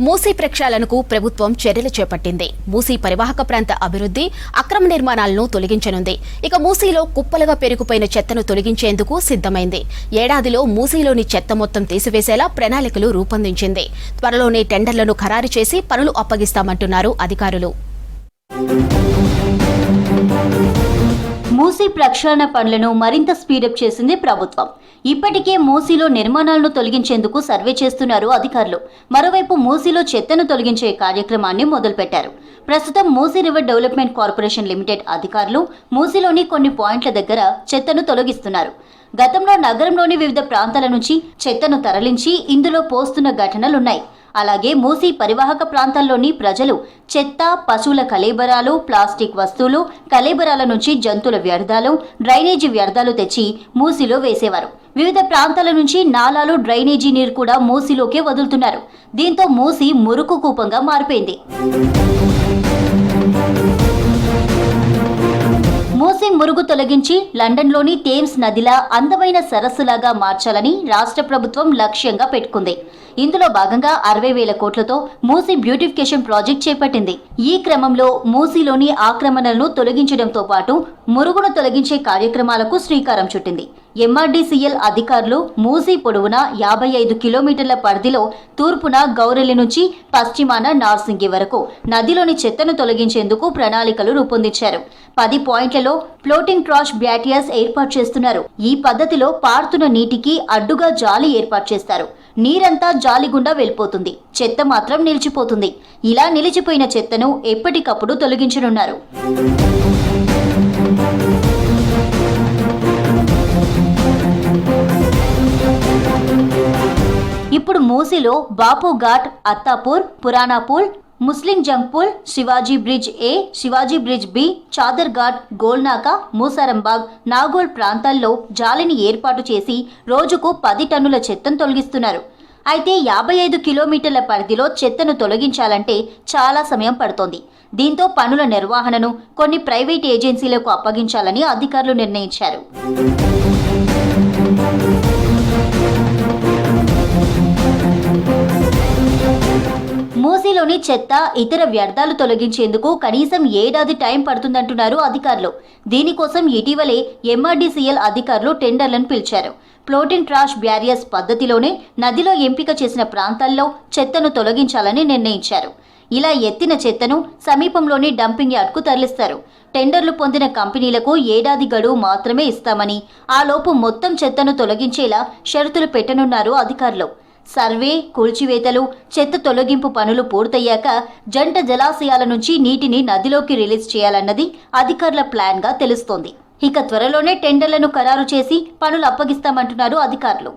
మూసీ ప్రక్షాళనకు ప్రభుత్వం చర్యలు చేపట్టింది. మూసీ పరివాహక ప్రాంత అభివృద్ధి అక్రమ నిర్మాణాలను తొలగించనుంది. ఇక మూసీలో కుప్పలుగా పెరిగిపోయిన చెత్తను తొలగించేందుకు సిద్ధమైంది. ఏడాదిలో మూసీలోని చెత్త మొత్తం తీసివేసేలా ప్రణాళికలు రూపొందించింది. త్వరలోనే టెండర్లను ఖరారు చేసి పనులు అప్పగిస్తామంటున్నారు అధికారులు. మూసీ ప్రక్షాళన పనులను మరింత స్పీడప్ చేసింది ప్రభుత్వం. ఇప్పటికే మూసీలో నిర్మాణాలను తొలగించేందుకు సర్వే చేస్తున్నారు అధికారులు. మరోవైపు మూసీలో చెత్తను తొలగించే కార్యక్రమాన్ని మొదలుపెట్టారు. ప్రస్తుతం Musi river development corporation limited అధికారులు మూసీలోని కొన్ని పాయింట్ల దగ్గర చెత్తను తొలగిస్తున్నారు. గతంలో నగరంలోని వివిధ ప్రాంతాల నుంచి చెత్తను తరలించి ఇందులో పోస్తున్న ఘటనలున్నాయి. అలాగే మూసీ పరివాహక ప్రాంతాల్లోని ప్రజలు చెత్త పశువుల కలేబరాలు ప్లాస్టిక్ వస్తువులు కలేబరాల నుంచి జంతువుల వ్యర్థాలు డ్రైనేజీ వ్యర్థాలు తెచ్చి మూసీలో వేసేవారు. వివిధ ప్రాంతాల నుంచి నాలాలు డ్రైనేజీ నీరు కూడా మూసీలోకే వదులుతున్నారు. దీంతో మూసీ మురుకు కూపంగా మారిపోయింది. మూసి మురుగు తొలగించి లండన్లోని థేమ్స్ నదిలా అందమైన సరస్సులాగా మార్చాలని రాష్ట్ర ప్రభుత్వం లక్ష్యంగా పెట్టుకుంది. ఇందులో భాగంగా అరవై వేల కోట్లతో మూసి బ్యూటిఫికేషన్ ప్రాజెక్ట్ చేపట్టింది. ఈ క్రమంలో మూసీలోని ఆక్రమణలను తొలగించడంతో పాటు మురుగును తొలగించే కార్యక్రమాలకు శ్రీకారం చుట్టింది. ఎంఆర్డీసీఎల్ అధికారులు మూసీ పొడవున యాభై ఐదు కిలోమీటర్ల పరిధిలో తూర్పున గౌరెల్లి నుంచి పశ్చిమాన నార్సింగి వరకు నదిలోని చెత్తను తొలగించేందుకు ప్రణాళికలు రూపొందించారు. పది పాయింట్లలో ఫ్లోటింగ్ ట్రాష్ బ్యాటియర్స్ ఏర్పాటు చేస్తున్నారు. ఈ పద్ధతిలో పారుతున్న నీటికి అడ్డుగా జాలి ఏర్పాటు చేస్తారు. నీరంతా జాలి గుండా వెళ్ళిపోతుంది. చెత్త మాత్రం నిలిచిపోతుంది. ఇలా నిలిచిపోయిన చెత్తను ఎప్పటికప్పుడు తొలగించనున్నారు. ఇప్పుడు మూసీలో Bapu Ghat Attapur Puranapul Muslim Jungpul Shivaji bridge A Shivaji bridge B Chadar Ghat Golnaka Moosarambagh Nagole ప్రాంతాల్లో జాలిని ఏర్పాటు చేసి రోజుకు పది టన్నుల చెత్తను తొలగిస్తున్నారు. అయితే యాభై ఐదు కిలోమీటర్ల పరిధిలో చెత్తను తొలగించాలంటే చాలా సమయం పడుతోంది. దీంతో పనుల నిర్వహణను కొన్ని ప్రైవేట్ ఏజెన్సీలకు అప్పగించాలని అధికారులు నిర్ణయించారు. నదిలోని చెత్త ఇతర వ్యర్థాలు తొలగించేందుకు కనీసం ఏడాది టైం పడుతుందంటున్నారు అధికారులు. దీనికోసం ఇటీవలే ఎంఆర్డీసీఎల్ అధికారులు టెండర్లను పిలిచారు. ఫ్లోటింగ్ ట్రాష్ బ్యారియర్స్ పద్ధతిలోనే నదిలో ఎంపిక చేసిన ప్రాంతాల్లో చెత్తను తొలగించాలని నిర్ణయించారు. ఇలా ఎత్తిన చెత్తను సమీపంలోని డంపింగ్ యార్డ్కు తరలిస్తారు. టెండర్లు పొందిన కంపెనీలకు ఏడాది గడువు మాత్రమే ఇస్తామని ఆలోపు మొత్తం చెత్తను తొలగించేలా షరతులు పెట్టనున్నారు అధికారులు. సర్వే కూల్చివేతలు చెత్త తొలగింపు పనులు పూర్తయ్యాక జంట జలాశయాల నుంచి నీటిని నదిలోకి రిలీజ్ చేయాలన్నది అధికారుల ప్లాన్గా తెలుస్తోంది. ఇక త్వరలోనే టెండర్లను ఖరారు చేసి పనులు అప్పగిస్తామంటున్నారు అధికారులు.